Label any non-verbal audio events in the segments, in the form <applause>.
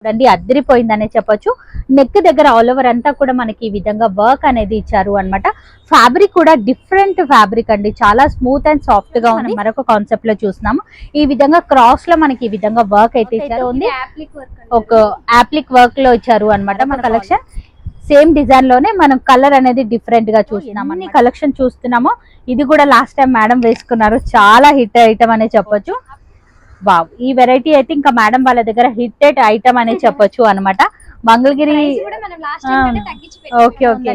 చూడండి అద్దరిపోయిందనే చెప్పొచ్చు. నెక్ దగ్గర ఆల్ ఓవర్ అంతా కూడా మనకి ఈ విధంగా వర్క్ అనేది ఇచ్చారు అన్నమాట. ఫ్యాబ్రిక్ కూడా డిఫరెంట్ ఫ్యాబ్రిక్ అండి. చాలా స్మూత్ అండ్ సాఫ్ట్గా ఉంది. మరొక కాన్సెప్ట్లో చూస్తున్నాము. ఈ విధంగా క్రాస్లో మనకి ఈ విధంగా వర్క్ అయితే ఇచ్చారు. ఉంది. ఒక యాప్లిక్ వర్క్లో ఇచ్చారు అన్నమాట మన కలెక్షన్ సేమ్ డిజైన్లోనే మనం కలర్ అనేది డిఫరెంట్గా చూస్తున్నాం అన్ని కలెక్షన్ చూస్తున్నాము ఇది కూడా లాస్ట్ టైం మేడం వేసుకున్నారు. చాలా హిట్ ఐటమ్ అనే చెప్పొచ్చు. వావ్. ఈ వెరైటీ అయితే ఇంకా మేడం వాళ్ళ దగ్గర హిట్టెడ్ ఐటమ్ అనే చెప్పొచ్చు అన్నమాట. Mangalagiri okay okay.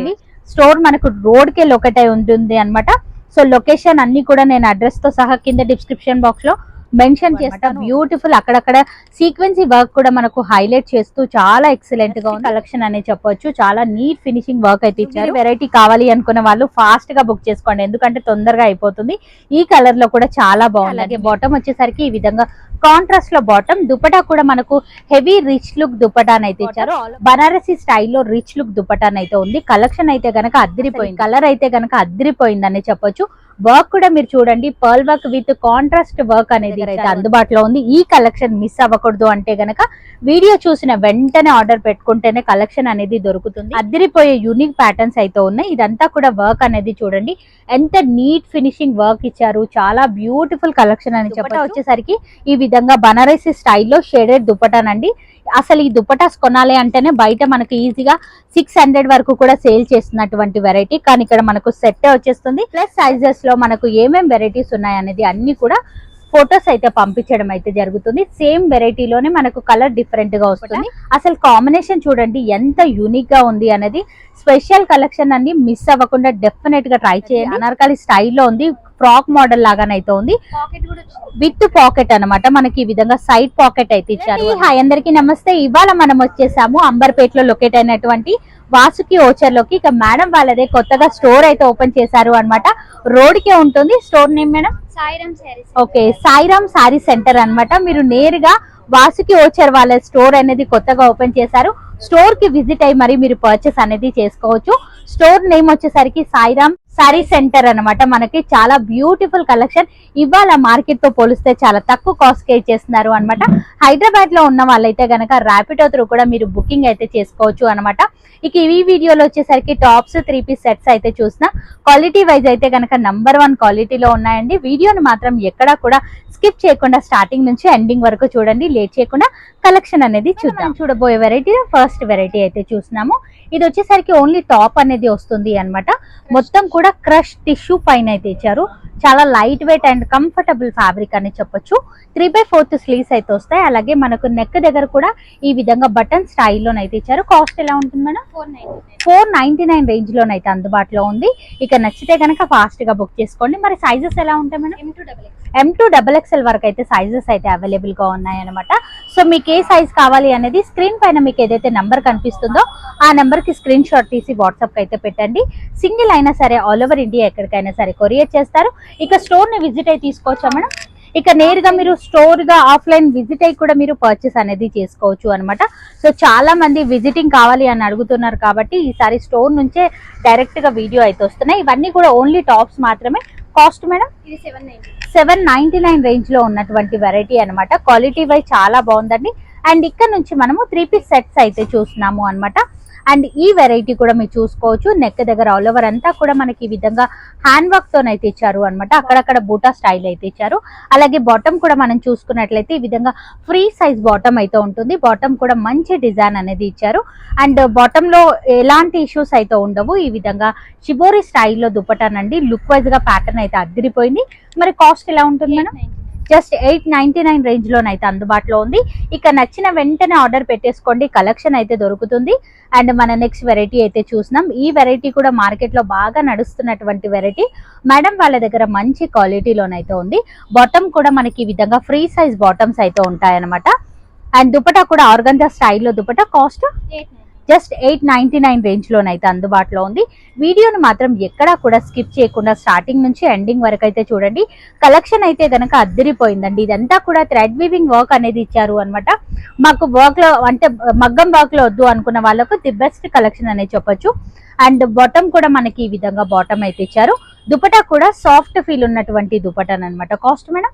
స్టోర్ మనకు రోడ్కి లొకేట్ ఉంటుంది అన్నమాట. సో లొకేషన్ అన్ని కూడా నేను అడ్రస్తో సహా కింద డిస్క్రిప్షన్ బాక్స్లో మెన్షన్ చేస్తాను బ్యూటిఫుల్ అక్కడక్కడ సీక్వెన్సీ వర్క్ కూడా మనకు హైలైట్ చేస్తూ చాలా ఎక్సలెంట్గా ఉంది. కలెక్షన్ అనే చెప్పొచ్చు. చాలా నీట్ ఫినిషింగ్ వర్క్ అయితే ఇచ్చారు. వెరైటీ కావాలి అనుకున్న వాళ్ళు ఫాస్ట్గా బుక్ చేసుకోండి. ఎందుకంటే తొందరగా అయిపోతుంది. ఈ కలర్లో కూడా చాలా బాగుంది. అలాగే బాటమ్ వచ్చేసరికి ఈ విధంగా కాంట్రాస్ట్లో బాటమ్ దుపటా కూడా మనకు హెవీ రిచ్ లుక్ దుపటాన్ అయితే ఇచ్చారు. బనారసి స్టైల్లో రిచ్ లుక్ దుపటాన్ అయితే ఉంది. కలెక్షన్ అయితే గనక అద్దరిపోయింది. కలర్ అయితే గనక అద్దరిపోయిందని చెప్పొచ్చు. వర్క్ కూడా మీరు చూడండి pearl work with contrast work అనేది అయితే అందుబాటులో ఉంది. ఈ కలెక్షన్ మిస్ అవ్వకూడదు అంటే గనక వీడియో చూసిన వెంటనే ఆర్డర్ పెట్టుకుంటేనే కలెక్షన్ అనేది దొరుకుతుంది. అద్దరిపోయే యూనిక్ ప్యాటర్న్స్ అయితే ఉన్నాయి. ఇదంతా కూడా వర్క్ అనేది చూడండి. ఎంత నీట్ ఫినిషింగ్ వర్క్ ఇచ్చారు. చాలా బ్యూటిఫుల్ కలెక్షన్ అని చెప్పట వచ్చేసరికి ఈ విధంగా బనారసి స్టైల్లో షేడెడ్ దుపటానండి అసలు ఈ దుపటాస్ కొనాలి అంటేనే బయట మనకు ఈజీగా సిక్స్ హండ్రెడ్ వరకు కూడా సేల్ చేస్తున్నటువంటి వెరైటీ. కానీ ఇక్కడ మనకు సెట్ వచ్చేస్తుంది. ప్లస్ సైజెస్లో మనకు ఏమేం వెరైటీస్ ఉన్నాయి అనేది అన్ని కూడా ఫొటోస్ అయితే పంపించడం అయితే జరుగుతుంది. సేమ్ వెరైటీలోనే మనకు కలర్ డిఫరెంట్గా వస్తుంది అసలు కాంబినేషన్ చూడండి ఎంత యూనిక్గా ఉంది అనేది. స్పెషల్ కలెక్షన్ అన్ని మిస్ అవ్వకుండా డెఫినెట్గా ట్రై చేయండి. అనార్కలి స్టైల్లో ఉంది. ఫ్రాక్ మోడల్ లాగానైతే ఉంది. విత్ పాకెట్ అన్నమాట. మనకి ఈ విధంగా సైడ్ పాకెట్ అయితే ఇచ్చారు. హాయ్ అందరికి నమస్తే. ఇవాళ మనం వచ్చేసాము అంబర్పేట్లో లొకేట్ అయినటువంటి వాసుకి ఓచర్లోకి ఇక మేడం వాళ్ళదే కొత్తగా స్టోర్ అయితే ఓపెన్ చేశారు అన్నమాట. రోడ్ కే ఉంటుంది. Store name madam? Sairam sarees okay Sairam saree centre అన్నమాట. మీరు నేరుగా వాసుకి ఓచర్ వాళ్ళ స్టోర్ అనేది కొత్తగా ఓపెన్ చేశారు. స్టోర్కి విజిట్ అయ్యి మరి మీరు పర్చేస్ అనేది చేసుకోవచ్చు. స్టోర్ నేమ్ వచ్చేసరికి సాయిరామ్ సారీ సెంటర్ అన్నమాట. మనకి చాలా బ్యూటిఫుల్ కలెక్షన్. ఇవాళ మార్కెట్తో పోలిస్తే చాలా తక్కువ కాస్ట్కి ఇచ్చేస్తున్నారు అన్నమాట. హైదరాబాద్లో ఉన్న వాళ్ళైతే గనక ర్యాపిడో త్రూ కూడా మీరు బుకింగ్ అయితే చేసుకోవచ్చు అన్నమాట. ఇక ఈ వీడియోలో వచ్చేసరికి టాప్స్ త్రీ పీస్ సెట్స్ అయితే చూసిన. క్వాలిటీ వైజ్ అయితే గనక నంబర్ వన్ క్వాలిటీలో ఉన్నాయండి. వీడియోని మాత్రం ఎక్కడా కూడా స్కిప్ చేయకుండా స్టార్టింగ్ నుంచి ఎండింగ్ వరకు చూడండి. లేట్ చేయకుండా కలెక్షన్ అనేది చూద్దాం. చూడబోయే వెరైటీ ఫస్ట్ వెరైటీ అయితే చూస్తున్నాము ఇది వచ్చేసరికి ఓన్లీ టాప్ అనేది వస్తుంది అన్నమాట. మొత్తం కూడా క్రష్ టిష్యూ పైన అయితే ఇచ్చారు. చాలా light weight and comfortable fabric అని చెప్పొచ్చు. త్రీ బై ఫోర్త్ స్లీవ్స్ అయితే వస్తాయి. అలాగే మనకు నెక్ దగ్గర కూడా ఈ విధంగా బటన్ స్టైల్లోనైతే ఇచ్చారు. కాస్ట్ ఎలా ఉంటుంది madam? Four nine four ninety nine range లోనైతే అందుబాటులో ఉంది. ఇక నచ్చితే కనుక ఫాస్ట్గా బుక్ చేసుకోండి. మరి సైజెస్ ఎలా ఉంటాయి madam? M two double X M two double XL వరకు అయితే సైజెస్ అయితే అవైలబుల్గా ఉన్నాయి అనమాట సో మీకు ఏ సైజ్ కావాలి అనేది స్క్రీన్ పైన మీకు ఏదైతే నెంబర్ కనిపిస్తుందో ఆ నెంబర్ కి స్క్రీన్ షాట్ తీసి వాట్సాప్కి అయితే పెట్టండి. సింగిల్ అయినా సరే ఆల్ ఓవర్ ఇండియా ఎక్కడికైనా సరే కొరియర్ చేస్తారు. ఇక స్టోర్ని విజిట్ అయి తీసుకోవచ్చా మేడం? ఇక నేరుగా మీరు స్టోర్గా ఆఫ్లైన్ విజిట్ అయి కూడా మీరు పర్చేస్ అనేది చేసుకోవచ్చు అనమాట సో చాలా మంది విజిటింగ్ కావాలి అని అడుగుతున్నారు కాబట్టి ఈసారి స్టోర్ నుంచే డైరెక్ట్గా వీడియో అయితే వస్తున్నాయి. ఇవన్నీ కూడా ఓన్లీ టాప్స్ మాత్రమే. Cost madam? ఇది seven ninety seven ninety nine రేంజ్లో ఉన్నటువంటి వెరైటీ అన్నమాట. క్వాలిటీ వైజ్ చాలా బాగుందండి. అండ్ ఇక్కడ నుంచి మనము త్రీ పీస్ సెట్స్ అయితే చూస్తున్నాము అన్నమాట. అండ్ ఈ వెరైటీ కూడా మీరు చూసుకోవచ్చు. నెక్ దగ్గర ఆల్ ఓవర్ అంతా కూడా మనకి ఈ విధంగా హ్యాండ్ వర్క్ తోనైతే ఇచ్చారు అనమాట అక్కడక్కడ బూటా స్టైల్ అయితే ఇచ్చారు అలాగే బాటమ్ కూడా మనం చూసుకున్నట్లయితే ఈ విధంగా ఫ్రీ సైజ్ బాటమ్ అయితే ఉంటుంది. బాటమ్ కూడా మంచి డిజైన్ అనేది ఇచ్చారు. అండ్ బాటమ్లో ఎలాంటి ఇష్యూస్ అయితే ఉండవు. ఈ విధంగా షిబోరి స్టైల్లో దుప్పటానండి. లుక్ వైజ్గా ప్యాటర్న్ అయితే అద్దరిపోయింది మరి కాస్ట్ ఎలా ఉంటుంది madam just eight ninety nine range లోనైతే అందుబాటులో ఉంది. ఇక నచ్చిన వెంటనే ఆర్డర్ పెట్టేసుకోండి. కలెక్షన్ అయితే దొరుకుతుంది. అండ్ మన నెక్స్ట్ వెరైటీ అయితే చూసినాం. ఈ వెరైటీ కూడా మార్కెట్లో బాగా నడుస్తున్నటువంటి వెరైటీ. మేడం వాళ్ళ దగ్గర మంచి క్వాలిటీలోనైతే ఉంది. బాటమ్ కూడా మనకి ఈ విధంగా ఫ్రీ సైజ్ బాటమ్స్ అయితే ఉంటాయన్నమాట. అండ్ దుపటా కూడా ఆర్గంజా స్టైల్లో dupatta. Cost? Eight just eight ninety nine range లోనైతే అందుబాటులో ఉంది. వీడియోను మాత్రం ఎక్కడా కూడా స్కిప్ చేయకుండా స్టార్టింగ్ నుంచి ఎండింగ్ వరకు అయితే చూడండి. కలెక్షన్ అయితే గనక అద్దరిపోయిందండి. ఇదంతా కూడా థ్రెడ్ వీవింగ్ వర్క్ అనేది ఇచ్చారు అన్నమాట. మాకు వర్క్లో అంటే మగ్గం వర్క్లో వద్దు అనుకున్న వాళ్ళకు ది బెస్ట్ కలెక్షన్ అనేది చెప్పొచ్చు. అండ్ బాటమ్ కూడా మనకి ఈ విధంగా బాటమ్ అయితే ఇచ్చారు. దుపటా కూడా సాఫ్ట్ ఫీల్ ఉన్నటువంటి దుపటాన్ అన్నమాట cost madam?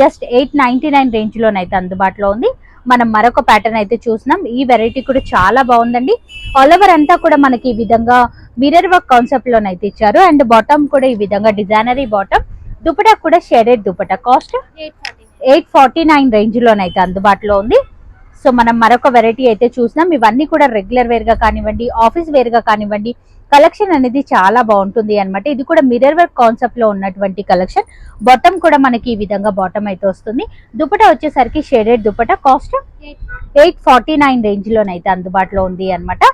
Just eight ninety nine range లోనైతే అందుబాటులో ఉంది. మనం మరొక ప్యాటర్న్ అయితే చూసినాం. ఈ వెరైటీ కూడా చాలా బాగుందండి. ఆల్ ఓవర్ అంతా కూడా మనకి ఈ విధంగా మిరర్ వర్క్ కాన్సెప్ట్ లోనైతే ఇచ్చారు. అండ్ బాటమ్ కూడా ఈ విధంగా డిజైనరీ బాటమ్ దుపటా కూడా shaded dupatta. Cost eight forty nine range లోనైతే అందుబాటులో ఉంది. సో మనం మరొక వెరైటీ అయితే చూసినాం. ఇవన్నీ కూడా రెగ్యులర్ వేర్గా కానివ్వండి ఆఫీస్ వేర్గా కానివ్వండి కలెక్షన్ అనేది చాలా బాగుంటుంది అన్నమాట. ఇది కూడా మిరర్ వర్క్ కాన్సెప్ట్లో ఉన్నటువంటి కలెక్షన్. బాటమ్ కూడా మనకి ఈ విధంగా బాటమ్ అయితే వస్తుంది. దుపటా వచ్చేసరికి shaded dupatta. Cost eight forty nine range లోనైతే అందుబాటులో ఉంది అన్నమాట.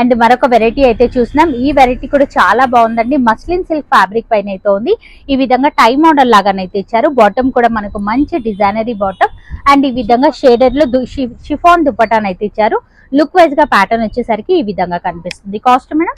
అండ్ మరొక వెరైటీ అయితే చూసినాం ఈ వెరైటీ కూడా చాలా బాగుందండి. మస్లిన్ సిల్క్ ఫ్యాబ్రిక్ పైన అయితే ఉంది. ఈ విధంగా టై మోడల్ లాగానైతే ఇచ్చారు బాటమ్ కూడా మనకు మంచి డిజైనరీ బాటమ్ అండ్ ఈ విధంగా షేడెడ్లో షిఫాన్ దుపటాన్ అయితే ఇచ్చారు లుక్ వైజ్గా ప్యాటర్న్ వచ్చేసరికి ఈ విధంగా కనిపిస్తుంది. Cost madam?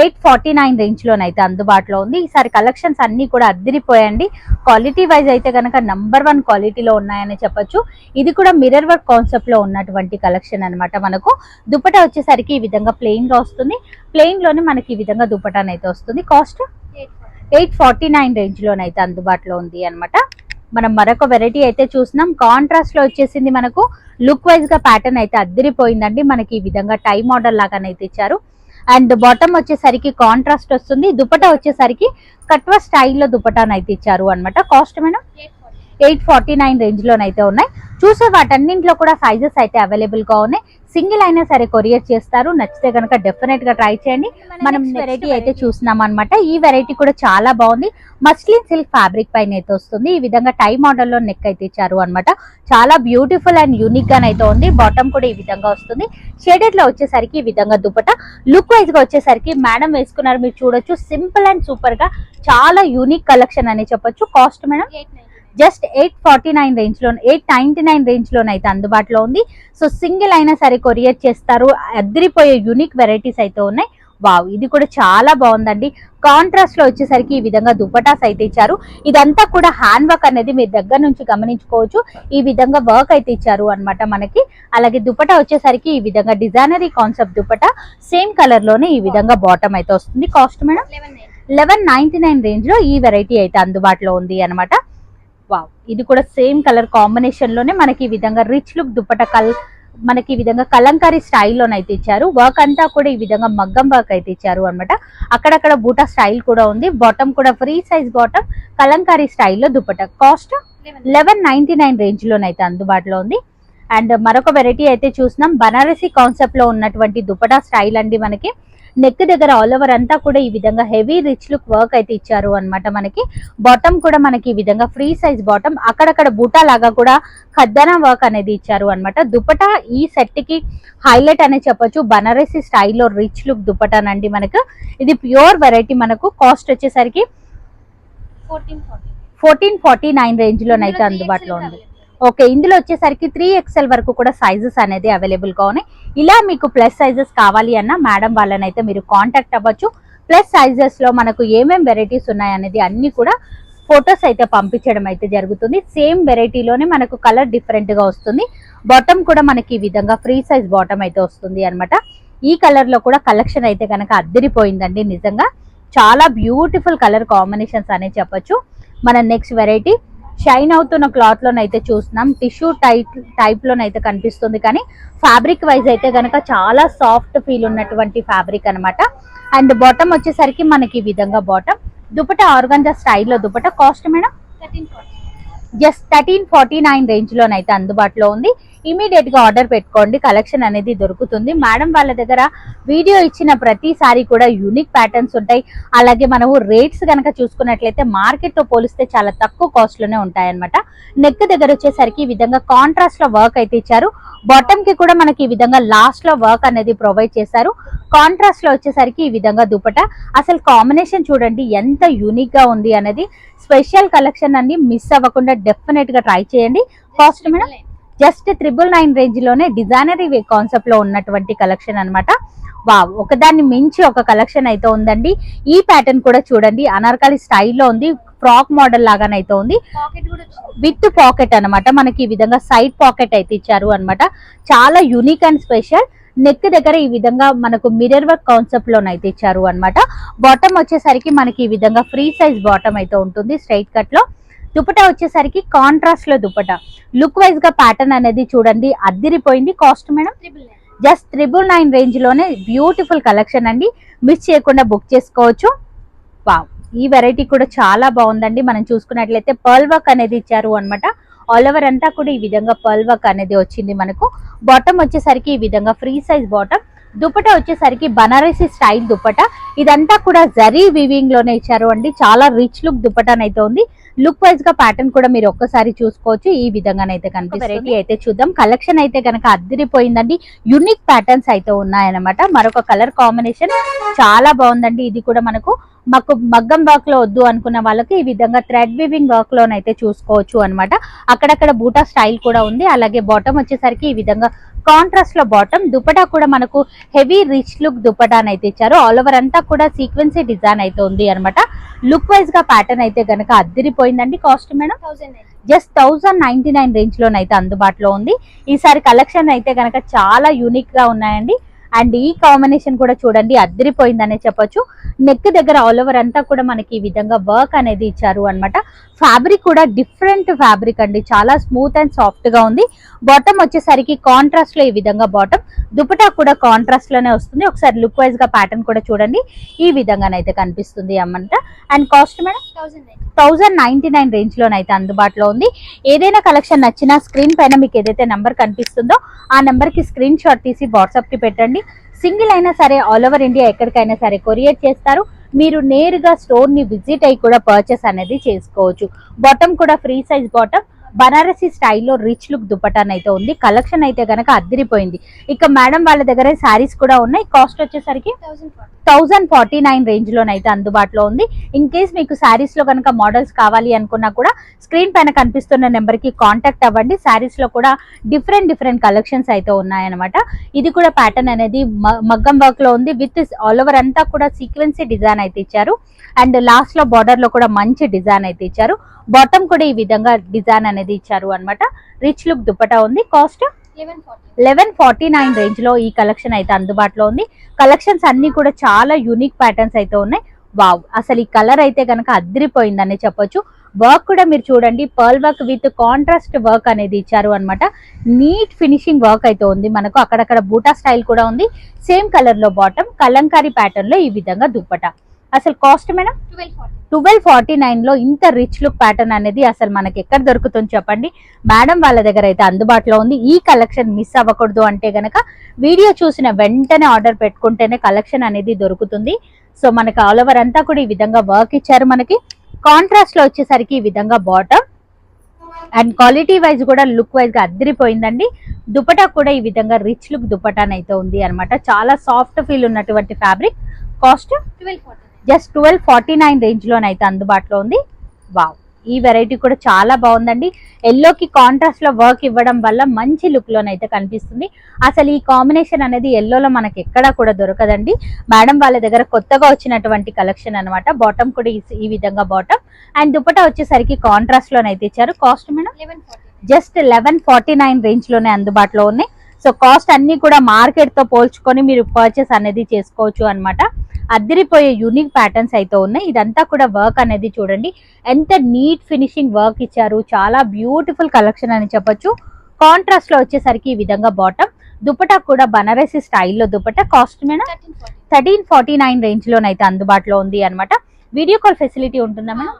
Eight forty nine range లోనైతే అందుబాటులో ఉంది. ఈసారి కలెక్షన్స్ అన్ని కూడా అద్దరిపోయండి. క్వాలిటీ వైజ్ అయితే కనుక నంబర్ వన్ క్వాలిటీలో ఉన్నాయని చెప్పొచ్చు. ఇది కూడా మిరర్ వర్క్ కాన్సెప్ట్లో ఉన్నటువంటి కలెక్షన్ అన్నమాట మనకు. దుపటా వచ్చేసరికి ఈ విధంగా ప్లెయిన్గా వస్తుంది. ప్లెయిన్లోనే మనకి ఈ విధంగా దుపటాన్ అయితే వస్తుంది. Cost? Eight forty nine. Range లోనైతే అందుబాటులో ఉంది అన్నమాట. మనం మరొక వెరైటీ అయితే చూసినాం కాంట్రాస్ట్లో వచ్చేసింది మనకు లుక్ వైజ్గా ప్యాటర్న్ అయితే అద్దరిపోయిందండి. మనకి ఈ విధంగా టై మోడల్ లాగానైతే ఇచ్చారు. అండ్ బాటమ్ వచ్చేసరికి కాంట్రాస్ట్ వస్తుంది. దుపటా వచ్చేసరికి కట్వా స్టైల్లో దుపటానైతే ఇచ్చారు అన్నమాట. Cost madam? Eight forty nine. Range లోనైతే ఉన్నాయి. చూసే వాటన్నింటిలో కూడా సైజెస్ అయితే అవైలబుల్గా ఉన్నాయి. సింగిల్ అయినా సరే కొరియర్ చేస్తారు. నచ్చితే కనుక డెఫినెట్గా ట్రై చేయండి. మనం వెరైటీ అయితే చూస్తున్నాం అనమాట ఈ వెరైటీ కూడా చాలా బాగుంది. మస్లిన్ సిల్క్ ఫ్యాబ్రిక్ పైన అయితే వస్తుంది. ఈ విధంగా టై మోడల్లో నెక్ అయితే ఇచ్చారు అన్నమాట. చాలా బ్యూటిఫుల్ అండ్ యూనిక్ గానైతే ఉంది. బాటమ్ కూడా ఈ విధంగా వస్తుంది. షేడెడ్లో వచ్చేసరికి ఈ విధంగా దుపట లుక్ వైజ్గా వచ్చేసరికి మేడం వేసుకున్నారు. మీరు చూడొచ్చు. సింపుల్ అండ్ సూపర్గా చాలా యూనిక్ కలెక్షన్ అని చెప్పొచ్చు. Cost madam? Just eight forty nine రేంజ్లో ఎయిట్ నైన్టీ నైన్ రేంజ్ లోనైతే అందుబాటులో ఉంది. సో సింగిల్ అయినా సరే కొరియర్ చేస్తారు. అద్దరిపోయే యూనిక్ వెరైటీస్ అయితే ఉన్నాయి. వావ్ ఇది కూడా చాలా బాగుందండి. కాంట్రాస్ట్లో వచ్చేసరికి ఈ విధంగా దుపటాస్ అయితే ఇచ్చారు. ఇదంతా కూడా హ్యాండ్ వర్క్ అనేది మీరు దగ్గర నుంచి గమనించుకోవచ్చు. ఈ విధంగా వర్క్ అయితే ఇచ్చారు అన్నమాట మనకి. అలాగే దుపటా వచ్చేసరికి ఈ విధంగా డిజైనరీ కాన్సెప్ట్ దుపటా సేమ్ కలర్లోనే ఈ విధంగా బాటమ్ అయితే వస్తుంది. Cost madam? Eleven ninety nine రేంజ్లో ఈ వెరైటీ అయితే అందుబాటులో ఉంది అన్నమాట. వావ్ ఇది కూడా సేమ్ కలర్ కాంబినేషన్లోనే మనకి ఈ విధంగా రిచ్ లుక్ దుప్పట కల్ మనకి ఈ విధంగా కలంకారీ స్టైల్లోనైతే ఇచ్చారు. వర్క్ అంతా కూడా ఈ విధంగా మగ్గం వర్క్ అయితే ఇచ్చారు అన్నమాట. అక్కడక్కడ బూటా స్టైల్ కూడా ఉంది. బాటమ్ కూడా ఫ్రీ సైజ్ బాటమ్ కలంకారీ స్టైల్లో dupatta. Cost eleven ninety nine range లోనైతే అందుబాటులో ఉంది. అండ్ మరొక వెరైటీ అయితే చూసినాం. బనారసి కాన్సెప్ట్లో ఉన్నటువంటి దుపటా స్టైల్ అండి మనకి. నెక్ దగ్గర ఆల్ ఓవర్ అంతా కూడా ఈ విధంగా హెవీ రిచ్ లుక్ వర్క్ అయితే ఇచ్చారు అన్నమాట మనకి. బాటమ్ కూడా మనకి ఈ విధంగా ఫ్రీ సైజ్ బాటమ్. అక్కడక్కడ బూటా లాగా కూడా ఖద్దనా వర్క్ అనేది ఇచ్చారు అన్నమాట. దుపటా ఈ సెట్కి హైలైట్ అనే చెప్పొచ్చు. బనారసి స్టైల్లో రిచ్ లుక్ దుపటానండి మనకు. ఇది ప్యూర్ వెరైటీ మనకు. కాస్ట్ వచ్చేసరికి ఫోర్టీన్ ఫార్టీ నైన్. రేంజ్ లోనైతే అందుబాటులో ఉంది. ఓకే ఇందులో వచ్చేసరికి త్రీ ఎక్స్ఎల్ వరకు కూడా సైజెస్ అనేది అవైలబుల్గా ఉన్నాయి. ఇలా మీకు ప్లస్ సైజెస్ కావాలి అన్న మేడం వాళ్ళనైతే మీరు కాంటాక్ట్ అవ్వచ్చు. ప్లస్ సైజెస్లో మనకు ఏమేమి వెరైటీస్ ఉన్నాయనేది అన్ని కూడా ఫొటోస్ అయితే పంపించడం అయితే జరుగుతుంది. సేమ్ వెరైటీలోనే మనకు కలర్ డిఫరెంట్గా వస్తుంది. బాటమ్ కూడా మనకి ఈ విధంగా ఫ్రీ సైజ్ బాటమ్ అయితే వస్తుంది అన్నమాట. ఈ కలర్లో కూడా కలెక్షన్ అయితే కనుక అద్దరిపోయిందండి నిజంగా. చాలా బ్యూటిఫుల్ కలర్ కాంబినేషన్స్ అనే చెప్పొచ్చు. మన నెక్స్ట్ వెరైటీ షైన్ అవుతున్న క్లాత్ లోనైతే చూస్తున్నాం. టిష్యూ టైప్ టైప్ లోనైతే కనిపిస్తుంది కానీ ఫ్యాబ్రిక్ వైజ్ అయితే గనక చాలా సాఫ్ట్ ఫీల్ ఉన్నటువంటి ఫ్యాబ్రిక్ అన్నమాట. అండ్ బాటమ్ వచ్చేసరికి మనకి ఈ విధంగా బాటమ్. దుపట ఆర్గంజా స్టైల్లో dupatta cost madam? Just thirteen forty nine range లోనైతే అందుబాటులో ఉంది. ఇమీడియట్గా ఆర్డర్ పెట్టుకోండి. కలెక్షన్ అనేది దొరుకుతుంది. మేడం వాళ్ళ దగ్గర వీడియో ఇచ్చిన ప్రతిసారి కూడా యూనిక్ ప్యాటర్న్స్ ఉంటాయి. అలాగే మనము రేట్స్ కనుక చూసుకున్నట్లయితే మార్కెట్తో పోలిస్తే చాలా తక్కువ కాస్ట్లోనే ఉంటాయి అనమాట నెక్ దగ్గర వచ్చేసరికి ఈ విధంగా కాంట్రాస్ట్లో వర్క్ అయితే ఇచ్చారు. బాటమ్కి కూడా మనకి ఈ విధంగా లాస్ట్లో వర్క్ అనేది ప్రొవైడ్ చేశారు. కాంట్రాస్ట్లో వచ్చేసరికి ఈ విధంగా దుపట అసలు కాంబినేషన్ చూడండి ఎంత యూనిక్గా ఉంది అనేది. స్పెషల్ కలెక్షన్ అన్ని మిస్ అవ్వకుండా డెఫినెట్గా ట్రై చేయండి. Cost madam? Just triple nine రేంజ్లోనే డిజైనరీ కాన్సెప్ట్లో ఉన్నటువంటి కలెక్షన్ అన్నమాట. వావ్ ఒకదాన్ని మించి ఒక కలెక్షన్ అయితే ఉందండి. ఈ ప్యాటర్న్ కూడా చూడండి అనార్కలి స్టైల్లో ఉంది ఫ్రాక్ మోడల్ లాగానైతే ఉంది. విత్ పాకెట్ అన్నమాట మనకి ఈ విధంగా సైడ్ పాకెట్ అయితే ఇచ్చారు అన్నమాట. చాలా యూనిక్ అండ్ స్పెషల్. నెక్ దగ్గర ఈ విధంగా మనకు మిరర్ వర్క్ కాన్సెప్ట్ లోనైతే ఇచ్చారు అన్నమాట. బాటమ్ వచ్చేసరికి మనకి ఈ విధంగా ఫ్రీ సైజ్ బాటమ్ అయితే ఉంటుంది స్ట్రైట్ కట్లో దుపటా వచ్చేసరికి కాంట్రాస్ట్లో దుపటా లుక్ వైజ్గా ప్యాటర్న్ అనేది చూడండి అద్దిరిపోయింది cost madam. Just triple nine రేంజ్లోనే beautiful collection అండి. మిస్ చేయకుండా బుక్ చేసుకోవచ్చు. వావ్ ఈ వెరైటీ కూడా చాలా బాగుందండి. మనం చూసుకున్నట్లయితే పర్ల్ వర్క్ అనేది ఇచ్చారు అన్నమాట. ఆల్ ఓవర్ అంతా కూడా ఈ విధంగా పర్ల్ వర్క్ అనేది వచ్చింది మనకు. బాటమ్ వచ్చేసరికి ఈ విధంగా ఫ్రీ సైజ్ బాటమ్ దుపట్టా వచ్చేసరికి బనారసి స్టైల్ దుపట్టా. ఇదంతా కూడా జరీ వీవింగ్లోనే ఇచ్చారు అండి. చాలా రిచ్ లుక్ దుపట్టానైతే ఉంది. లుక్ వైజ్గా ప్యాటర్న్ కూడా మీరు ఒక్కసారి చూసుకోవచ్చు. ఈ విధంగానైతే కనిపిస్తుంది. వెరైటీ అయితే చూద్దాం. కలెక్షన్ అయితే కనుక అద్దరిపోయిందండి. యునిక్ ప్యాటర్న్స్ అయితే ఉన్నాయన్నమాట. మరొక కలర్ కాంబినేషన్ చాలా బాగుందండి. ఇది కూడా మనకు మాకు మగ్గం వర్క్లో వద్దు అనుకున్న వాళ్ళకి ఈ విధంగా థ్రెడ్ వీవింగ్ వర్క్ లోనైతే చూసుకోవచ్చు అన్నమాట. అక్కడక్కడ బూటా స్టైల్ కూడా ఉంది. అలాగే బాటమ్ వచ్చేసరికి ఈ విధంగా కాంట్రాస్ట్లో బాటమ్ దుపటా కూడా మనకు హెవీ రిచ్ లుక్ దుపటా అయితే ఇచ్చారు. ఆల్ ఓవర్ అంతా కూడా సీక్వెన్సీ డిజైన్ అయితే ఉంది అన్నమాట. లుక్ వైజ్గా ప్యాటర్న్ అయితే గనక అద్దరిపోయిందండి cost madam? Just thousand ninety nine range లోనైతే అందుబాటులో ఉంది. ఈసారి కలెక్షన్ అయితే గనక చాలా యూనిక్గా ఉన్నాయండి. అండ్ ఈ కాంబినేషన్ కూడా చూడండి అద్దరిపోయిందనే చెప్పొచ్చు. నెక్ దగ్గర ఆల్ ఓవర్ అంతా కూడా మనకి ఈ విధంగా వర్క్ అనేది ఇచ్చారు అన్నమాట. ఫ్యాబ్రిక్ కూడా డిఫరెంట్ ఫ్యాబ్రిక్ అండి. చాలా స్మూత్ అండ్ సాఫ్ట్గా ఉంది. బాటమ్ వచ్చేసరికి కాంట్రాస్ట్లో ఈ విధంగా బాటమ్ దుపటా కూడా కాంట్రాస్ట్లోనే వస్తుంది. ఒకసారి లుక్ వైజ్గా ప్యాటర్న్ కూడా చూడండి. ఈ విధంగానైతే కనిపిస్తుంది అమ్మంట and cost madam? Thousand ninety nine range లోనైతే అందుబాటులో ఉంది. ఏదైనా కలెక్షన్ నచ్చినా స్క్రీన్ పైన మీకు ఏదైతే నెంబర్ కనిపిస్తుందో ఆ నెంబర్కి స్క్రీన్ షాట్ తీసి వాట్సాప్కి పెట్టండి. సింగిల్ అయినా సరే ఆల్ ఓవర్ ఇండియా ఎక్కడికైనా సరే కొరియర్ చేస్తారు. మీరు నేరుగా స్టోర్ని విజిట్ అయి కూడా పర్చేస్ అనేది చేసుకోవచ్చు. బాటమ్ కూడా ఫ్రీ సైజ్ బాటమ్ బనారసి స్టైల్లో రిచ్ లుక్ దుపటాన్ అయితే ఉంది. కలెక్షన్ అయితే గనక అద్దరిపోయింది. ఇక మేడం వాళ్ళ దగ్గర శారీస్ కూడా ఉన్నాయి. కాస్ట్ వచ్చేసరికి థౌజండ్ ఫార్టీ నైన్ రేంజ్ లోనైతే అందుబాటులో ఉంది. ఇన్ కేస్ మీకు శారీస్లో కనుక మోడల్స్ కావాలి అనుకున్నా కూడా స్క్రీన్ పైన కనిపిస్తున్న నెంబర్కి కాంటాక్ట్ అవ్వండి. శారీస్లో కూడా డిఫరెంట్ డిఫరెంట్ కలెక్షన్స్ అయితే ఉన్నాయన్నమాట. ఇది కూడా ప్యాటర్న్ అనేది మ- మగ్గం వర్క్లో ఉంది. విత్ ఆల్ ఓవర్ అంతా కూడా సీక్వెన్సీ డిజైన్ అయితే ఇచ్చారు. అండ్ లాస్ట్లో బార్డర్లో కూడా మంచి డిజైన్ అయితే ఇచ్చారు. బాటమ్ కూడా ఈ విధంగా డిజైన్ అనేది ఇచ్చారు అన్నమాట. రిచ్ లుక్ దుపటా ఉంది. కాస్ట్ లెవెన్ ఫార్టీ నైన్ రేంజ్లో ఈ కలెక్షన్ అయితే అందుబాటులో ఉంది. కలెక్షన్స్ అన్ని కూడా చాలా యూనిక్ ప్యాటర్న్స్ అయితే ఉన్నాయి. వావ్ అసలు ఈ కలర్ అయితే కనుక అద్దరిపోయిందని చెప్పొచ్చు. వర్క్ కూడా మీరు చూడండి. Pearl work with contrast work అనేది ఇచ్చారు అన్నమాట. నీట్ ఫినిషింగ్ వర్క్ అయితే ఉంది మనకు. అక్కడక్కడ బూటా స్టైల్ కూడా ఉంది. సేమ్ కలర్లో బాటమ్ కలంకారీ ప్యాటర్న్లో ఈ విధంగా దుప్పట అసలు cost madam? Twelve forty nine. లో ఇంత రిచ్ లుక్ ప్యాటర్న్ అనేది అసలు మనకి ఎక్కడ దొరుకుతుంది చెప్పండి. మేడం వాళ్ళ దగ్గర అయితే అందుబాటులో ఉంది. ఈ కలెక్షన్ మిస్ అవ్వకూడదు అంటే గనక వీడియో చూసిన వెంటనే ఆర్డర్ పెట్టుకుంటేనే కలెక్షన్ అనేది దొరుకుతుంది. సో మనకి ఆల్ ఓవర్ అంతా కూడా ఈ విధంగా వర్క్ ఇచ్చారు మనకి. కాంట్రాస్ట్లో వచ్చేసరికి ఈ విధంగా బాటమ్ అండ్ క్వాలిటీ వైజ్ కూడా లుక్ వైజ్గా అద్దరిపోయిందండి. దుపటా కూడా ఈ విధంగా రిచ్ లుక్ దుపటానైతే ఉంది అన్నమాట. చాలా సాఫ్ట్ ఫీల్ ఉన్నటువంటి fabric cost just twelve forty nine range లోనైతే అందుబాటులో ఉంది. వావ్. ఈ వెరైటీ కూడా చాలా బాగుందండి. ఎల్లోకి కాంట్రాస్ట్లో వర్క్ ఇవ్వడం వల్ల మంచి లుక్ లోనైతే కనిపిస్తుంది. అసలు ఈ కాంబినేషన్ అనేది ఎల్లోలో మనకి ఎక్కడా కూడా దొరకదండి. మేడం వాళ్ళ దగ్గర కొత్తగా వచ్చినటువంటి కలెక్షన్ అన్నమాట. బాటమ్ కూడా ఈ- విధంగా బాటమ్ అండ్ దుపట్టా వచ్చేసరికి కాంట్రాస్ట్ లోనైతే ఇచ్చారు. Cost madam? Just eleven forty nine రేంజ్లోనే అందుబాటులో ఉన్నాయి. సో కాస్ట్ అన్ని కూడా మార్కెట్తో పోల్చుకొని మీరు పర్చేస్ అనేది చేసుకోవచ్చు అన్నమాట. అద్దరిపోయే యూనిక్ ప్యాటర్న్స్ అయితే ఉన్నాయి. ఇదంతా కూడా వర్క్ అనేది చూడండి. ఎంత నీట్ ఫినిషింగ్ వర్క్ ఇచ్చారు. చాలా బ్యూటిఫుల్ కలెక్షన్ అని చెప్పొచ్చు. కాంట్రాస్ట్లో వచ్చేసరికి ఈ విధంగా బాటమ్ దుపట్టా కూడా బనారసి స్టైల్లో dupatta cost madam thirteen forty nine range లోనైతే అందుబాటులో ఉంది అన్నమాట. వీడియో కాల్ ఫెసిలిటీ ఉంటుందా మేడం?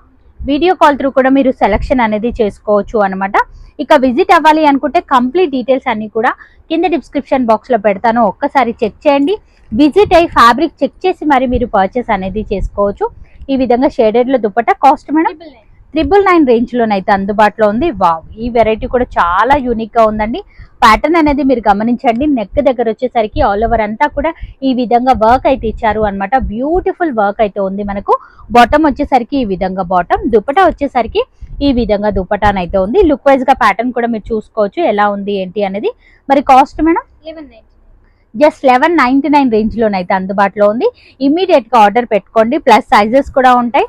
వీడియో కాల్ త్రూ కూడా మీరు సెలెక్షన్ అనేది చేసుకోవచ్చు అన్నమాట. ఇక విజిట్ అవ్వాలి అనుకుంటే కంప్లీట్ డీటెయిల్స్ అన్ని కూడా కింద డిస్క్రిప్షన్ బాక్స్లో పెడతాను. ఒక్కసారి చెక్ చేయండి. విజిట్ అయ్యి ఫ్యాబ్రిక్ చెక్ చేసి మరి మీరు పర్చేస్ అనేది చేసుకోవచ్చు. ఈ విధంగా షేడెడ్లో dupatta cost madam? Triple nine range లోనైతే అందుబాటులో ఉంది. వావ్ ఈ వెరైటీ కూడా చాలా యూనిక్గా ఉందండి. ప్యాటర్న్ అనేది మీరు గమనించండి. నెక్ దగ్గర వచ్చేసరికి ఆల్ ఓవర్ అంతా కూడా ఈ విధంగా వర్క్ అయితే ఇచ్చారు అన్నమాట. బ్యూటిఫుల్ వర్క్ అయితే ఉంది మనకు. బాటమ్ వచ్చేసరికి ఈ విధంగా బాటమ్ దుపటా వచ్చేసరికి ఈ విధంగా దుపటానైతే ఉంది. లుక్ వైజ్గా ప్యాటర్న్ కూడా మీరు చూసుకోవచ్చు. ఎలా ఉంది ఏంటి అనేది. మరి cost madam? Just eleven ninety nine range లోనైతే అందుబాటులో ఉంది. ఇమీడియట్గా ఆర్డర్ పెట్టుకోండి. ప్లస్ సైజెస్ కూడా ఉంటాయి.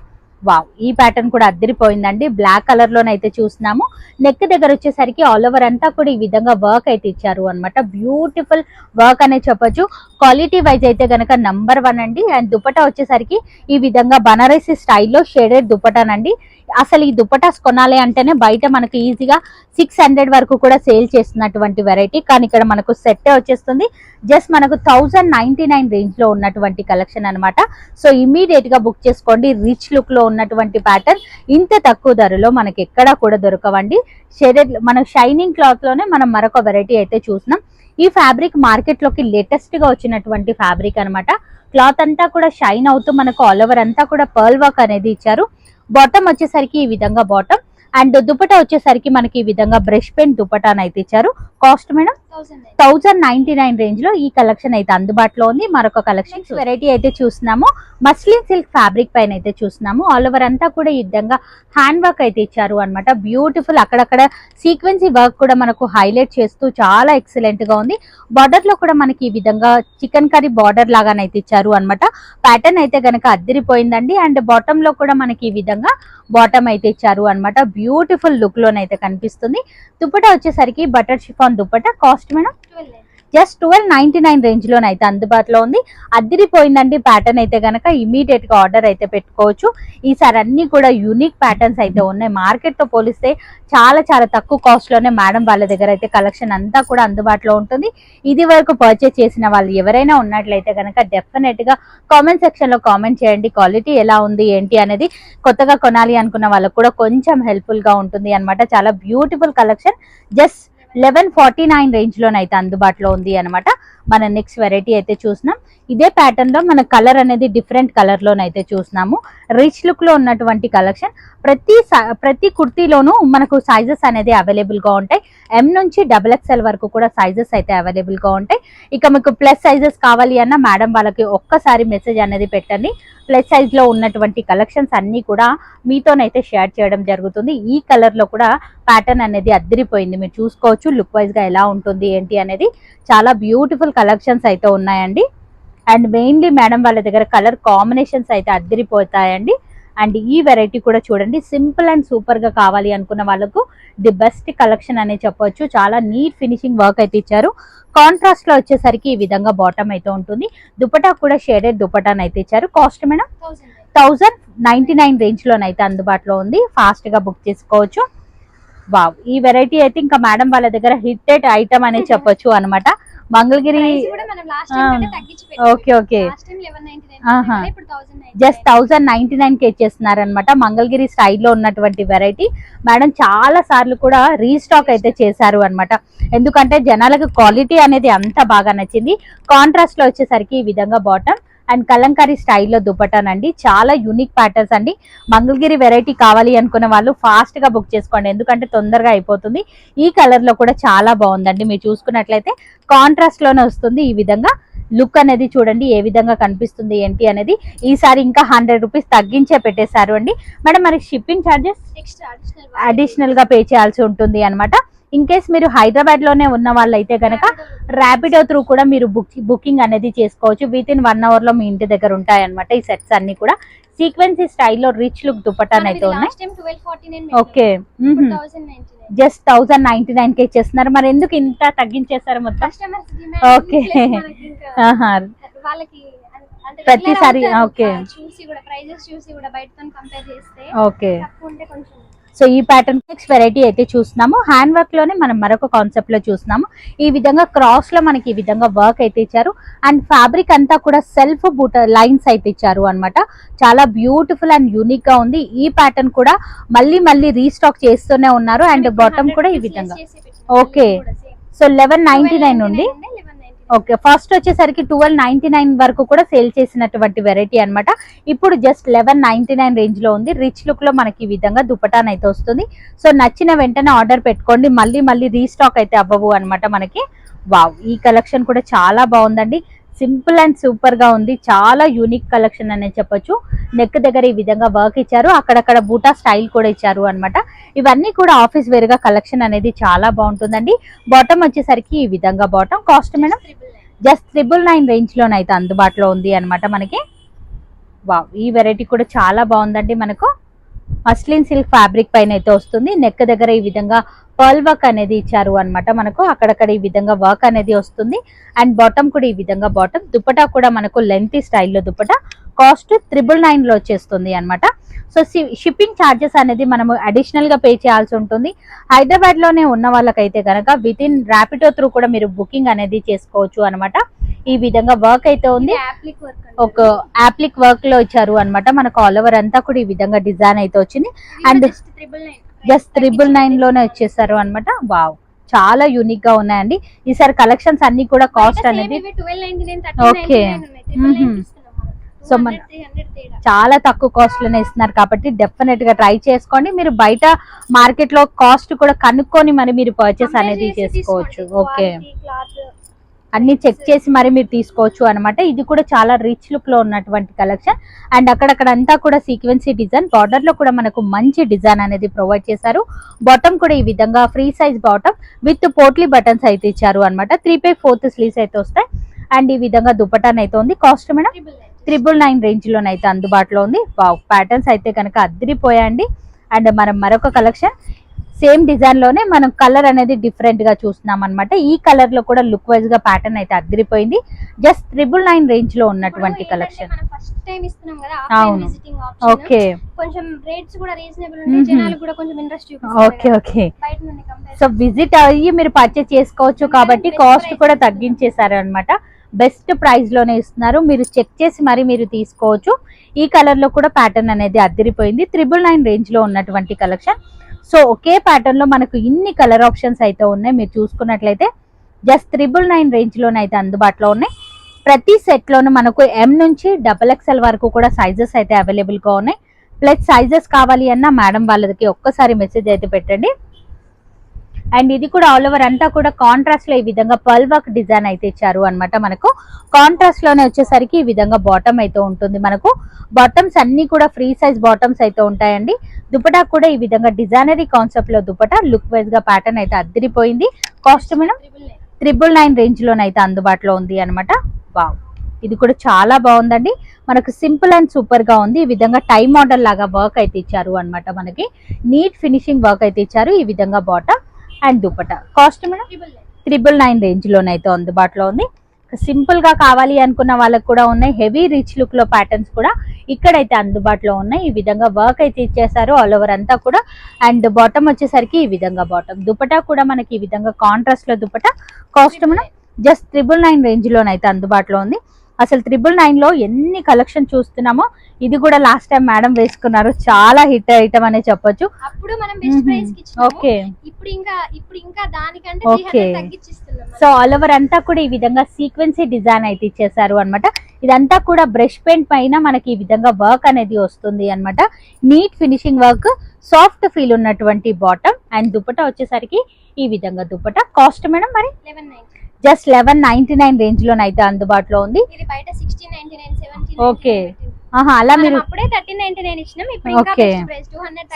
వావ్ ఈ ప్యాటర్న్ కూడా అద్దరిపోయిందండి. బ్లాక్ కలర్ లోనైతే చూస్తున్నాము. నెక్ దగ్గర వచ్చేసరికి ఆల్ ఓవర్ అంతా కూడా ఈ విధంగా వర్క్ అయితే ఇచ్చారు అన్నమాట. బ్యూటిఫుల్ వర్క్ అనే చెప్పొచ్చు. క్వాలిటీ వైజ్ అయితే గనక నంబర్ వన్ అండి. అండ్ దుపటా వచ్చేసరికి ఈ విధంగా బనారసి స్టైల్లో షేడెడ్ దుపటానండి అసలు ఈ దుపటాస్ కొనాలి అంటేనే బయట మనకు ఈజీగా సిక్స్ హండ్రెడ్ వరకు కూడా సేల్ చేస్తున్నటువంటి వెరైటీ కానీ ఇక్కడ మనకు సెట్ వచ్చేస్తుంది. జస్ట్ మనకు థౌజండ్ నైన్టీ నైన్ రేంజ్లో ఉన్నటువంటి కలెక్షన్ అన్నమాట. సో ఇమీడియట్గా బుక్ చేసుకోండి. రిచ్ లుక్లో ఉన్నటువంటి ప్యాటర్న్ ఇంత తక్కువ ధరలో మనకి ఎక్కడా కూడా దొరకవండి. షేడెడ్ మన షైనింగ్ క్లాత్లోనే మనం మరొక వెరైటీ అయితే చూసినాం. ఈ ఫ్యాబ్రిక్ మార్కెట్లోకి లేటెస్ట్గా వచ్చినటువంటి ఫ్యాబ్రిక్ అన్నమాట. క్లాత్ అంతా కూడా షైన్ అవుతూ మనకు ఆల్ ఓవర్ అంతా కూడా పర్ల్ వర్క్ అనేది ఇచ్చారు. బాటమ్ వచ్చేసరికి ఈ విధంగా బాటమ్ అండ్ దుప్పట వచ్చేసరికి మనకి ఈ విధంగా బ్రష్ పెయింట్ దుపటాన్ అయితే ఇచ్చారు. Cost madam? Thousand ninety nine రేంజ్లో ఈ కలెక్షన్ అయితే అందుబాటులో ఉంది. మరొక కలెక్షన్ వెరైటీ అయితే చూస్తున్నాము. మస్లిన్ సిల్క్ ఫ్యాబ్రిక్ పైన అయితే చూస్తున్నాము. ఆల్ ఓవర్ అంతా కూడా ఈ విధంగా హ్యాండ్ వర్క్ అయితే ఇచ్చారు అన్నమాట. బ్యూటిఫుల్ అక్కడక్కడ సీక్వెన్సీ వర్క్ కూడా మనకు హైలైట్ చేస్తూ చాలా ఎక్సలెంట్గా ఉంది. బార్డర్లో కూడా మనకి ఈ విధంగా చికెన్ కర్రీ బార్డర్ లాగానైతే ఇచ్చారు అన్నమాట. ప్యాటర్న్ అయితే గనక అద్దరిపోయిందండి. అండ్ బాటమ్లో కూడా మనకి ఈ విధంగా బాటమ్ అయితే ఇచ్చారు అన్నమాట. బ్యూటిఫుల్ లుక్ లోనైతే కనిపిస్తుంది. దుపట్టా వచ్చేసరికి butter chiffon dupatta cost madam? Just twelve ninety nine range లోనైతే అందుబాటులో ఉంది. అద్దరిపోయిందండి ప్యాటర్న్ అయితే గనక ఇమీడియట్గా ఆర్డర్ అయితే పెట్టుకోవచ్చు. ఈసారి అన్ని కూడా యూనిక్ ప్యాటర్న్స్ అయితే ఉన్నాయి. మార్కెట్తో పోలిస్తే చాలా చాలా తక్కువ కాస్ట్లోనే మేడం వాళ్ళ దగ్గర అయితే కలెక్షన్ అంతా కూడా అందుబాటులో ఉంటుంది. ఇది వరకు పర్చేస్ చేసిన వాళ్ళు ఎవరైనా ఉన్నట్లయితే కనుక డెఫినెట్గా కామెంట్ సెక్షన్లో కామెంట్ చేయండి. క్వాలిటీ ఎలా ఉంది ఏంటి అనేది కొత్తగా కొనాలి అనుకున్న వాళ్ళకు కూడా కొంచెం హెల్ప్ఫుల్గా ఉంటుంది అన్నమాట. చాలా beautiful collection just eleven forty nine range లోనైతే అందుబాటులో ఉంది అనమాట మన నెక్స్ట్ వెరైటీ అయితే చూసినాం. ఇదే ప్యాటర్న్లో మన కలర్ అనేది డిఫరెంట్ కలర్ లోనైతే చూసినాము. రిచ్ లుక్లో ఉన్నటువంటి కలెక్షన్ ప్రతి స- ప్రతి కుర్తీలోనూ మనకు సైజెస్ అనేది అవైలబుల్గా ఉంటాయి. ఎం నుంచి డబుల్ ఎక్స్ఎల్ వరకు కూడా సైజెస్ అయితే అవైలబుల్గా ఉంటాయి. ఇక మీకు ప్లస్ సైజెస్ కావాలి అన్న మేడం వాళ్ళకి ఒక్కసారి మెసేజ్ అనేది పెట్టండి. ప్లస్ సైజ్లో ఉన్నటువంటి కలెక్షన్స్ అన్ని కూడా మీతోనైతే షేర్ చేయడం జరుగుతుంది. ఈ కలర్లో కూడా ప్యాటర్న్ అనేది అద్దరిపోయింది. మీరు చూసుకోవచ్చు లుక్ వైజ్గా ఎలా ఉంటుంది ఏంటి అనేది. చాలా బ్యూటిఫుల్ కలెక్షన్స్ అయితే ఉన్నాయండి. అండ్ మెయిన్లీ మేడం వాళ్ళ దగ్గర కలర్ కాంబినేషన్స్ అయితే అద్దరిపోతాయండి. అండ్ ఈ వెరైటీ కూడా చూడండి. సింపుల్ అండ్ సూపర్గా కావాలి అనుకున్న వాళ్ళకు ది బెస్ట్ కలెక్షన్ అనే చెప్పొచ్చు. చాలా నీట్ ఫినిషింగ్ వర్క్ అయితే ఇచ్చారు. కాంట్రాస్ట్లో వచ్చేసరికి ఈ విధంగా బాటమ్ అయితే ఉంటుంది. దుపటా కూడా షేడెడ్ దుపటాన్ అయితే ఇచ్చారు. Cost madam? Thousand ninety nine range లోనైతే అందుబాటులో ఉంది. ఫాస్ట్గా బుక్ చేసుకోవచ్చు. వావ్! ఈ వెరైటీ అయితే ఇంకా మేడం వాళ్ళ దగ్గర హిట్టెడ్ ఐటమ్ అనే చెప్పొచ్చు అన్నమాట. Mangalagiri okay okay. Just thousand ninety నైన్కి ఇచ్చేస్తున్నారు అనమాట మంగళగిరి స్టైల్లో ఉన్నటువంటి వెరైటీ మేడం చాలా సార్లు కూడా రీస్టాక్ అయితే చేశారు అన్నమాట. ఎందుకంటే జనాలకు క్వాలిటీ అనేది అంత బాగా నచ్చింది. కాంట్రాస్ట్లో వచ్చేసరికి ఈ విధంగా బాటమ్ అండ్ కలంకారీ స్టైల్లో దుపటానండి చాలా యూనిక్ ప్యాటర్న్స్ అండి. మంగళగిరి వెరైటీ కావాలి అనుకున్న వాళ్ళు ఫాస్ట్గా బుక్ చేసుకోండి. ఎందుకంటే తొందరగా అయిపోతుంది. ఈ కలర్లో కూడా చాలా బాగుందండి. మీరు చూసుకున్నట్లయితే కాంట్రాస్ట్లోనే వస్తుంది ఈ విధంగా. లుక్ అనేది చూడండి ఏ విధంగా కనిపిస్తుంది ఏంటి అనేది. ఈసారి ఇంకా హండ్రెడ్ రూపీస్ తగ్గించే పెట్టేశారు అండి. మేడం మరి షిప్పింగ్ ఛార్జెస్ అడిషనల్గా పే చేయాల్సి ఉంటుంది అనమాట ఇన్ కేస్ మీరు హైదరాబాద్లోనే ఉన్న వాళ్ళైతే కనుక ర్యాపిడో త్రూ కూడా మీరు బుక్ బుకింగ్ అనేది చేసుకోవచ్చు. విత్ ఇన్ వన్ అవర్లో మీ ఇంటి దగ్గర ఉంటాయి అనమాట ఈ సెట్స్ అన్ని కూడా. సీక్వెన్సీ స్టైల్లో రిచ్ లుక్ దుపటాన్ అయితే ఉన్నాయి. ఓకే జస్ట్ థౌసండ్ నైన్టీ నైన్కి ఇచ్చేస్తున్నారు. మరి ఎందుకు ఇంత తగ్గించేస్తారు మొత్తం. <laughs> వాళ్ళకి అంటే ప్రతిసారి. ఉంటారు. చూసి కూడా ప్రైజెస్ చూసి కూడా బయటతో కంపేర్ చేస్తే ఓకే తక్కువ ఉంటే కొంచెం సో ఈ ప్యాటర్న్ నెక్స్ట్ వెరైటీ అయితే చూస్తున్నాము. హ్యాండ్ వర్క్లోనే మనం మరొక కాన్సెప్ట్లో చూస్తున్నాము. ఈ విధంగా క్రాస్లో మనకి ఈ విధంగా వర్క్ అయితే ఇచ్చారు. అండ్ ఫ్యాబ్రిక్ అంతా కూడా సెల్ఫ్ బూట లైన్స్ అయితే ఇచ్చారు అన్నమాట. చాలా బ్యూటిఫుల్ అండ్ యూనిక్గా ఉంది. ఈ ప్యాటర్న్ కూడా మళ్ళీ మళ్ళీ రీస్టాక్ చేస్తూనే ఉన్నారు. అండ్ బాటమ్ కూడా ఈ విధంగా. Okay. So eleven ninety nine ఉంది ఓకే ఫస్ట్ వచ్చేసరికి ట్వెల్వ్ నైన్టీ నైన్ వరకు కూడా సేల్ చేసినటువంటి వెరైటీ అనమాట ఇప్పుడు జస్ట్ లెవెన్ నైన్టీ నైన్ రేంజ్లో ఉంది. రిచ్ లుక్లో మనకి ఈ విధంగా దుపటాన్ అయితే వస్తుంది. సో నచ్చిన వెంటనే ఆర్డర్ పెట్టుకోండి. మళ్ళీ మళ్ళీ రీస్టాక్ అయితే అవ్వవు అనమాట మనకి. వావ్ ఈ కలెక్షన్ కూడా చాలా బాగుందండి. సింపుల్ అండ్ సూపర్గా ఉంది. చాలా యూనిక్ కలెక్షన్ అనే చెప్పొచ్చు. నెక్ దగ్గర ఈ విధంగా వర్క్ ఇచ్చారు. అక్కడక్కడ బూటా స్టైల్ కూడా ఇచ్చారు అన్నమాట. ఇవన్నీ కూడా ఆఫీస్ వేర్గా కలెక్షన్ అనేది చాలా బాగుంటుందండి. బాటమ్ వచ్చేసరికి ఈ విధంగా bottom. Cost madam? Just triple nine range లోనైతే అందుబాటులో ఉంది అన్నమాట మనకి. వావ్ ఈ వెరైటీ కూడా చాలా బాగుందండి మనకు. మస్లిన్ సిల్క్ ఫ్యాబ్రిక్ పైన అయితే వస్తుంది. నెక్ దగ్గర ఈ విధంగా పర్ల్ వర్క్ అనేది ఇచ్చారు అనమాట మనకు. అక్కడక్కడ ఈ విధంగా వర్క్ అనేది వస్తుంది. అండ్ బాటమ్ కూడా ఈ విధంగా బాటమ్. దుపటా కూడా మనకు లెంత్ స్టైల్లో దుపటా. కాస్ట్ త్రిబుల్ నైన్లో వచ్చేస్తుంది అనమాట సో షిప్పింగ్ ఛార్జెస్ అనేది మనము అడిషనల్గా పే చేయాల్సి ఉంటుంది. హైదరాబాద్లోనే ఉన్న వాళ్ళకైతే కనుక విత్ ఇన్ ర్యాపిడో త్రూ కూడా మీరు బుకింగ్ అనేది చేసుకోవచ్చు అనమాట ఈ విధంగా వర్క్ అయితే ఉంది. ఒక యాప్లిక్ వర్క్లో ఇచ్చారు అన్నమాట. మనకు ఆల్ ఓవర్ అంతా కూడా ఈ విధంగా డిజైన్ అయితే వచ్చింది. and జస్ట్ త్రిబుల్ నైన్లోనే వచ్చేసారు అన్నమాట. వావ్ చాలా యూనిక్గా ఉన్నాయండి. ఈసారి కలెక్షన్స్ అన్ని కూడా కాస్ట్ అనేది. Mhm. So సో మన- చాలా తక్కువ కాస్ట్లోనే ఇస్తున్నారు కాబట్టి డెఫినెట్గా ట్రై చేసుకోండి. మీరు బయట మార్కెట్లో కాస్ట్ కూడా కనుక్కొని మరి మీరు పర్చేస్ అనేది చేసి చేసుకోవచ్చు. ఓకే. అన్ని చెక్ చేసి మరి మీరు తీసుకోవచ్చు అన్నమాట. ఇది కూడా చాలా రిచ్ లుక్లో ఉన్నటువంటి కలెక్షన్ అండ్ అక్కడక్కడ అంతా కూడా సీక్వెన్సీ డిజైన్ బార్డర్లో కూడా మనకు మంచి డిజైన్ అనేది ప్రొవైడ్ చేశారు. బాటమ్ కూడా ఈ విధంగా free size bottom with potli buttons అయితే ఇచ్చారు అన్నమాట. త్రీ పై ఫోర్త్ స్లీవ్స్ అయితే వస్తాయి. అండ్ ఈ విధంగా దుపటాన్ అయితే ఉంది. Cost madam? Triple nine range లోనైతే అందుబాటులో ఉంది. వావ్ ప్యాటర్న్స్ అయితే కనుక అద్దరిపోయాయండి అండ్ మనం మరొక కలెక్షన్ సేమ్ డిజైన్లోనే మనం కలర్ అనేది డిఫరెంట్గా చూస్తున్నాం అనమాట ఈ కలర్లో కూడా లుక్ వైజ్గా ప్యాటర్న్ అయితే అద్దరిపోయింది. జస్ట్ త్రిబుల్ నైన్ రేంజ్లో ఉన్నటువంటి కలెక్షన్ ఏంటంటే మనం ఫస్ట్ టైం ఇస్తున్నాం కదా అవును. ఓకే. కొంచెం రేట్స్ కూడా రీజనబుల్ ఉంటాయి. జనాలకు కూడా కొంచెం interest okay okay. So visit అయ్యి మీరు పర్చేస్ చేసుకోవచ్చు కాబట్టి కాస్ట్ కూడా. తగ్గించేశారు అనమాట బెస్ట్ ప్రైస్లోనే ఇస్తున్నారు. మీరు చెక్ చేసి మరి మీరు తీసుకోవచ్చు. ఈ కలర్లో కూడా ప్యాటర్న్ అనేది అద్దరిపోయింది. త్రిబుల్ నైన్ రేంజ్లో ఉన్నటువంటి కలెక్షన్. సో ఒకే ప్యాటర్న్లో మనకు ఇన్ని కలర్ ఆప్షన్స్ అయితే ఉన్నాయి. మీరు చూసుకున్నట్లయితే జస్ట్ త్రిబుల్ నైన్ రేంజ్ లోనైతే అందుబాటులో ఉన్నాయి. ప్రతి సెట్ లోను మనకు ఎం నుంచి డబల్ ఎక్స్ఎల్ వరకు కూడా సైజెస్ అయితే అవైలబుల్గా ఉన్నాయి. ప్లస్ సైజెస్ కావాలి అన్న మేడం వాళ్ళకి ఒక్కసారి మెసేజ్ అయితే పెట్టండి. అండ్ ఇది కూడా ఆల్ ఓవర్ అంతా కూడా కాంట్రాస్ట్లో ఈ విధంగా పర్ల్ వర్క్ డిజైన్ అయితే ఇచ్చారు అన్నమాట మనకు. కాంట్రాస్ట్లోనే వచ్చేసరికి ఈ విధంగా బాటమ్ అయితే ఉంటుంది మనకు. బాటమ్స్ అన్ని కూడా ఫ్రీ సైజ్ బాటమ్స్ అయితే ఉంటాయండి. దుపటా కూడా ఈ విధంగా డిజైనరీ కాన్సెప్ట్లో దుపటా లుక్ వైజ్గా ప్యాటర్న్ అయితే అద్దరిపోయింది. Cost madam triple nine triple nine range లోనైతే అందుబాటులో ఉంది అనమాట వావ్ ఇది కూడా చాలా బాగుందండి. మనకు సింపుల్ అండ్ సూపర్గా ఉంది. ఈ విధంగా టైమ్ మోడల్ లాగా వర్క్ అయితే ఇచ్చారు అన్నమాట మనకి. నీట్ ఫినిషింగ్ వర్క్ అయితే ఇచ్చారు. ఈ విధంగా bottom and dupatta. Cost madam? Triple nine range లోనైతే అందుబాటులో ఉంది. సింపుల్గా కావాలి అనుకున్న వాళ్ళకి కూడా ఉన్నాయి. హెవీ రిచ్ లుక్లో ప్యాటర్న్స్ కూడా ఇక్కడైతే అందుబాటులో ఉన్నాయి. ఈ విధంగా వర్క్ అయితే ఇచ్చేసారు ఆల్ ఓవర్ అంతా కూడా. అండ్ బాటమ్ వచ్చేసరికి ఈ విధంగా బాటమ్ దుపటా కూడా మనకి ఈ విధంగా కాంట్రాస్ట్లో దుపటా కాస్ట్ మనం జస్ట్ త్రిబుల్ నైన్ రేంజ్ లోనైతే అందుబాటులో ఉంది. అసలు త్రిబుల్ నైన్లో ఎన్ని కలెక్షన్ చూస్తున్నామో ఇది కూడా లాస్ట్ టైం మేడం వేసుకున్నారు. చాలా హిట్ ఐటమ్ అనే చెప్పొచ్చు. అప్పుడు మనం బెస్ట్ ప్రైస్కి ఇచ్చినాము. ఓకే. ఇప్పుడు ఇంకా ఇప్పుడు ఇంకా దానికంటే Okay. 300 తగ్గించిస్తున్నాం సో ఆల్ ఓవర్ అంతా కూడా ఈ విధంగా సీక్వెన్సీ డిజైన్ అయితే ఇచ్చేసారు అన్నమాట. ఇదంతా కూడా బ్రష్ పెయింట్ పైన మనకి ఈ విధంగా వర్క్ అనేది వస్తుంది అన్నమాట. Neat finishing work soft feel ఉన్నటువంటి బాటమ్ అండ్ దుపట్టా వచ్చేసరికి ఈ విధంగా దుపట్టా. కాస్ట్ మేడం మరి? Eleven just eleven ninety nine range లోనైతే అందుబాటులో ఉంది. ఆహా అలా మీరు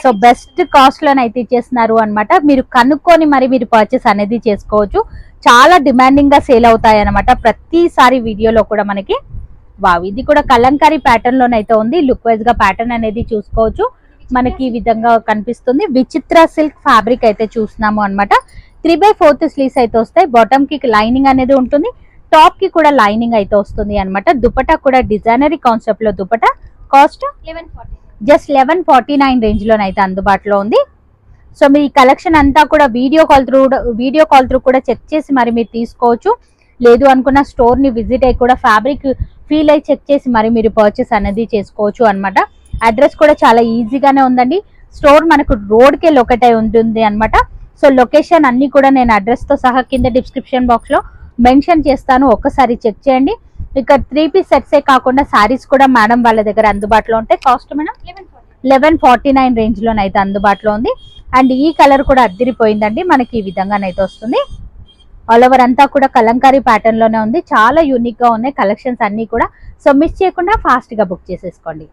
సో బెస్ట్ కాస్ట్లోనే అయితే ఇచ్చేస్తున్నారు అన్నమాట. మీరు కనుక్కొని మరి మీరు పర్చేస్ అనేది చేసుకోవచ్చు. చాలా డిమాండింగ్గా సేల్ అవుతాయి అనమాట ప్రతిసారి వీడియోలో కూడా మనకి వావ్ ఇది కూడా కలంకారీ ప్యాటర్న్ లోనైతే ఉంది. లుక్ వైజ్గా ప్యాటర్న్ అనేది చూసుకోవచ్చు. మనకి ఈ విధంగా కనిపిస్తుంది. విచిత్ర సిల్క్ ఫ్యాబ్రిక్ అయితే చూస్తున్నాము అన్నమాట. త్రీ బై ఫోర్త్ స్లీవ్స్ అయితే వస్తాయి. బాటమ్కి లైనింగ్ అనేది ఉంటుంది. టాప్కి కూడా లైనింగ్ అయితే వస్తుంది అన్నమాట. దుపట్టా కూడా డిజైనరీ కాన్సెప్ట్లో dupatta. Cost eleven just eleven forty nine range లోనైతే అందుబాటులో ఉంది. సో మీ కలెక్షన్ అంతా కూడా video call through video call through కూడా చెక్ చేసి మరి మీరు తీసుకోవచ్చు. లేదు అనుకున్న స్టోర్ని విజిట్ అయ్యి కూడా ఫ్యాబ్రిక్ ఫీల్ అయ్యి చెక్ చేసి మరి మీరు పర్చేస్ అనేది చేసుకోవచ్చు అన్నమాట. అడ్రస్ కూడా చాలా ఈజీగానే ఉందండి. స్టోర్ మనకు రోడ్ కే లొకేట్ అయి ఉంటుంది అన్నమాట. సో లొకేషన్ అన్నీ కూడా నేను అడ్రస్తో సహా కింద డిస్క్రిప్షన్ బాక్స్లో మెన్షన్ చేస్తాను. ఒక్కసారి చెక్ చేయండి. ఇక్కడ త్రీ పీస్ సెట్సే కాకుండా సారీస్ కూడా మేడం వాళ్ళ దగ్గర అందుబాటులో ఉంటాయి. Cost madam eleven forty nine రేంజ్లోనైతే అందుబాటులో ఉంది. అండ్ ఈ కలర్ కూడా అద్దిరిపోయిందండి. మనకి ఈ విధంగానైతే వస్తుంది. ఆల్ ఓవర్ అంతా కూడా కలంకారీ ప్యాటర్న్లోనే ఉంది. చాలా యూనిక్గా ఉన్నాయి. కలెక్షన్స్ అన్ని కూడా. సో మిస్ చేయకుండా ఫాస్ట్గా బుక్ చేసేసుకోండి.